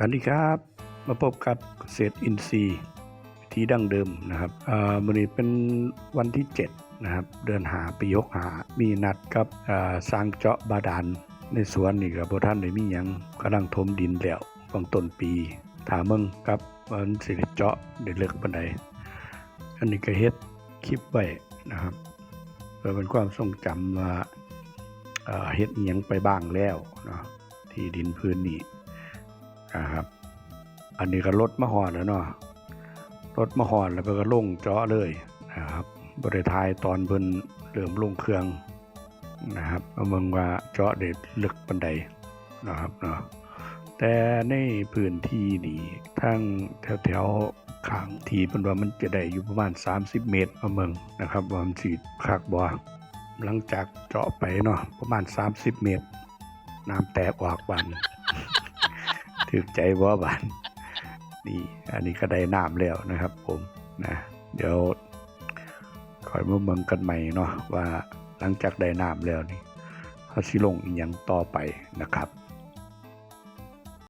สวัสดีครับ มาพบกับเกษตรอินทรีย์วิธีดั้งเดิมนะครับอ่อวันนี้เป็นวันที่ 7 นะครับ เดินหาไปยกหา มีนัดกับสร้างเจาะบาดาลในสวนนี่กับพท่านได้มีหยังกำลังถมดินแล้วฟังต้นปี ถามเมืองกับวันสิเจาะได้เลิกปานใดอันนี้ก็เฮ็ดคลิปไว้นะครับเพื่อเป็นความทรงจำว่าเอ่อเฮ็ดอิหยังไปบ้างแล้วเนาะที่ดินพื้นนี้ นะครับ อันนี้ก็รถมาหอดแล้วเนาะรถมาหอดแล้วเพิ่นก็ลงเจาะเลยนะครับบริทายตอนเพิ่นเริ่มลงเครื่องนะครับมาเมืองว่าเจาะเด็ดลึกปันใดนะครับเนาะแต่ในพื้นที่นี่ทั้งแถวแถวๆขางทีเพิ่นว่ามันจะได้อยู่ประมาณ 30 เมตรมาเมืองนะครับว่ามันสิคักบ่หลังจากเจาะไปเนาะประมาณ 30 เมตร น้ำแตกออกบาน ถึกใจบ่บานนี่อันนี้ก็ได้น้ำแล้วนะครับ ผมนะเดี๋ยวคอยมาเมืองกันใหม่เนาะว่าหลังจากได้น้ำแล้วนี่เขาสิลงอีหยังต่อไปนะครับ